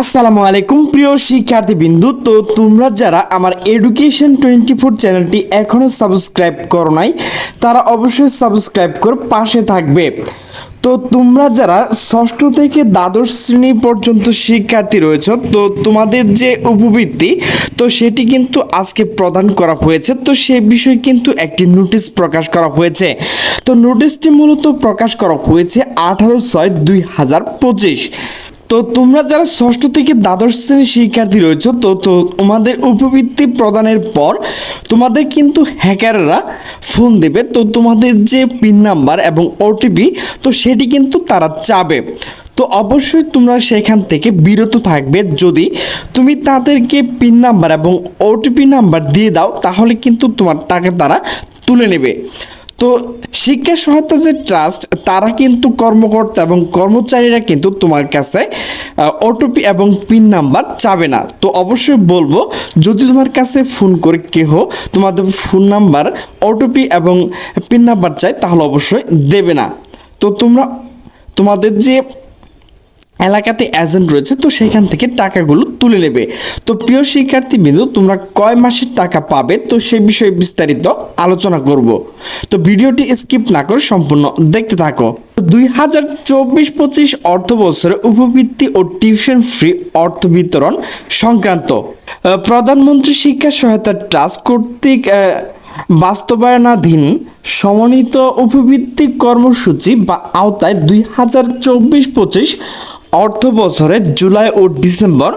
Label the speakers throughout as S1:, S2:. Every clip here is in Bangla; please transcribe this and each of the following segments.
S1: আসসালামু আলাইকুম, প্রিয় শিক্ষার্থী বিন্দু তো তোমরা যারা আমার এডুকেশন টোয়েন্টি ফোর চ্যানেলটি এখনও সাবস্ক্রাইব করো নাই, তারা অবশ্যই সাবস্ক্রাইব করে পাশে থাকবে। তো তোমরা যারা ষষ্ঠ থেকে দ্বাদশ শ্রেণি পর্যন্ত শিক্ষার্থী রয়েছে, তো তোমাদের যে উপবৃত্তি, তো সেটি কিন্তু আজকে প্রদান করা হয়েছে। তো সে বিষয়ে কিন্তু একটি নোটিশ প্রকাশ করা হয়েছে। তো নোটিশটি মূলত প্রকাশ করা হয়েছে আঠারো ছয় দুই হাজার পঁচিশ। তো তোমরা যারা ষষ্ঠ থেকে দ্বাদশ শ্রেণির শিক্ষার্থী রয়েছে, তো তো তোমাদের উপবৃত্তি প্রদানের পর তোমাদের কিন্তু হ্যাকাররা ফোন দেবে। তো তোমাদের যে পিন নাম্বার এবং ওটিপি, তো সেটি কিন্তু তারা চাবে। তো অবশ্যই তোমরা সেখান থেকে বিরত থাকবে। যদি তুমি তাদেরকে পিন নাম্বার এবং ওটিপি নাম্বার দিয়ে দাও, তাহলে কিন্তু তোমার টাকা তারা তুলে নেবে। তো শিক্ষা সহায়তা যে ট্রাস্ট, তারা কিন্তু কর্মকর্তা এবং কর্মচারীরা কিন্তু তোমার কাছে ওটিপি এবং পিন নাম্বার চাবে না। তো অবশ্যই বলব, যদি তোমার কাছে ফোন করে কেহ তোমাদের ফোন নাম্বার ওটিপি এবং পিন নাম্বার চায়, তাহলে অবশ্যই দেবে না। তো তোমরা, তোমাদের যে এলাকাতে এজেন্ট রয়েছে, তো সেখান থেকে টাকাগুলো তুলে নেবে। তো প্রিয় শিক্ষার্থী বিন্দু তোমরা কয় মাসের টাকা পাবে? তো সে বিষয়ে বিস্তারিত আলোচনা করব। তো ভিডিওটি স্কিপ না করে সম্পূর্ণ দেখতে থাকো। দুই হাজার চব্বিশ পঁচিশ অর্থ বছরে উপবৃত্তি ও টিউশন ফ্রি অর্থ বিতরণ সংক্রান্ত প্রধানমন্ত্রী শিক্ষা সহায়তা ট্রাস্ট কর্তৃক বাস্তবায়নাধীন সমন্বিত উপভিত্তিক কর্মসূচি বা আওতায় দুই হাজার চব্বিশ পঁচিশ অর্থ বছরে জুলাই ও ডিসেম্বর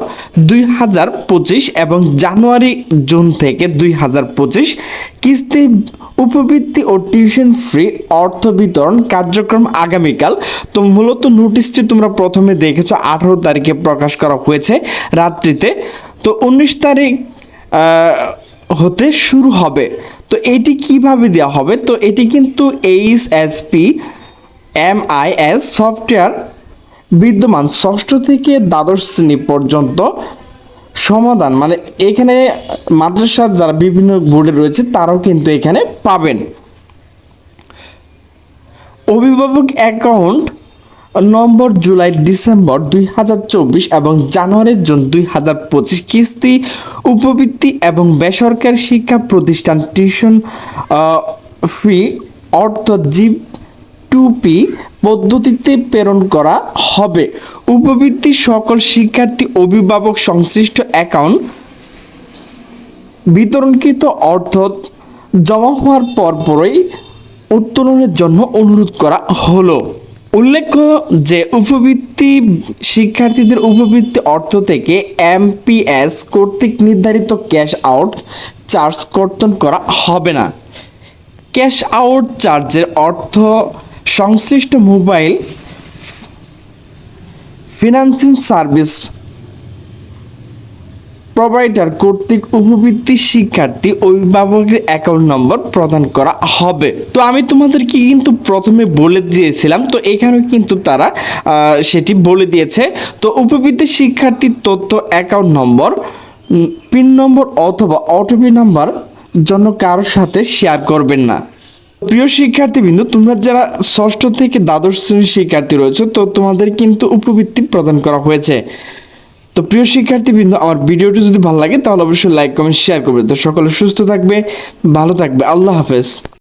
S1: দুই হাজার পঁচিশ এবং জানুয়ারি জুন থেকে দুই হাজার পঁচিশ কিস্তি, উপবৃত্তি ও টিউশন ফ্রি অর্থ বিতরণ কার্যক্রম আগামীকাল। তো মূলত নোটিশটি তোমরা প্রথমে দেখেছ, আঠারো তারিখে প্রকাশ করা হয়েছে রাত্রিতে। তো উনিশ তারিখ হতে শুরু হবে। তো এটি কীভাবে দেওয়া হবে? তো এটি কিন্তু H S P M I S software বিদ্যমান ষষ্ঠ থেকে দ্বাদশ শ্রেণি পর্যন্ত সমাধান মানে এখানে মাদ্রাসার যারা বিভিন্ন বোর্ডে রয়েছে, তারাও কিন্তু এখানে পাবেন। অভিভাবক অ্যাকাউন্ট নম্বর জুলাই ডিসেম্বর দুই হাজার চব্বিশ এবং জানুয়ারি জুন দুই হাজার পঁচিশ কিস্তি, উপবৃত্তি এবং বেসরকারি শিক্ষা প্রতিষ্ঠান টিউশন ফি অর্থ টুপি পদ্ধতিতে প্রেরণ করা হবে। উপবৃত্তি সকল শিক্ষার্থী অভিভাবক সংশ্লিষ্ট অ্যাকাউন্ট বিতরণকৃত অর্থ জমা হওয়ার পরপরই উত্তোলনের জন্য অনুরোধ করা হলো। উল্লেখ্য যে উপবৃত্তি শিক্ষার্থীদের উপবৃত্তি অর্থ থেকে এমপিএস কর্তৃক নির্ধারিত ক্যাশ আউট চার্জ কর্তন করা হবে না। ক্যাশ আউট চার্জের অর্থ সংশ্লিষ্ট মোবাইল ফিনান্সিং সার্ভিস প্রোভাইডার কর্তৃক উপবৃত্তি শিক্ষার্থী অভিভাবকের অ্যাকাউন্ট নম্বর প্রদান করা হবে। তো আমি তোমাদেরকে কিন্তু প্রথমে বলে দিয়েছিলাম, তো এখানেও কিন্তু তারা সেটি বলে দিয়েছে। তো উপবৃত্তি শিক্ষার্থীর তথ্য অ্যাকাউন্ট নম্বর পিন নম্বর অথবা অটোপি নাম্বার জন্য কারোর সাথে শেয়ার করবেন না। প্রিয় শিক্ষার্থীবৃন্দ, তোমরা যারা ষষ্ঠ থেকে দ্বাদশ শ্রেণির শিক্ষার্থী রয়েছে, তো তোমাদের কিন্তু উপবৃত্তি প্রদান করা হয়েছে। তো প্রিয় শিক্ষার্থীবৃন্দ, আমার ভিডিওটি যদি ভালো লাগে, তাহলে অবশ্যই লাইক, কমেন্ট, শেয়ার করবে। তো সকলে সুস্থ থাকবে, ভালো থাকবে। আল্লাহ হাফেজ।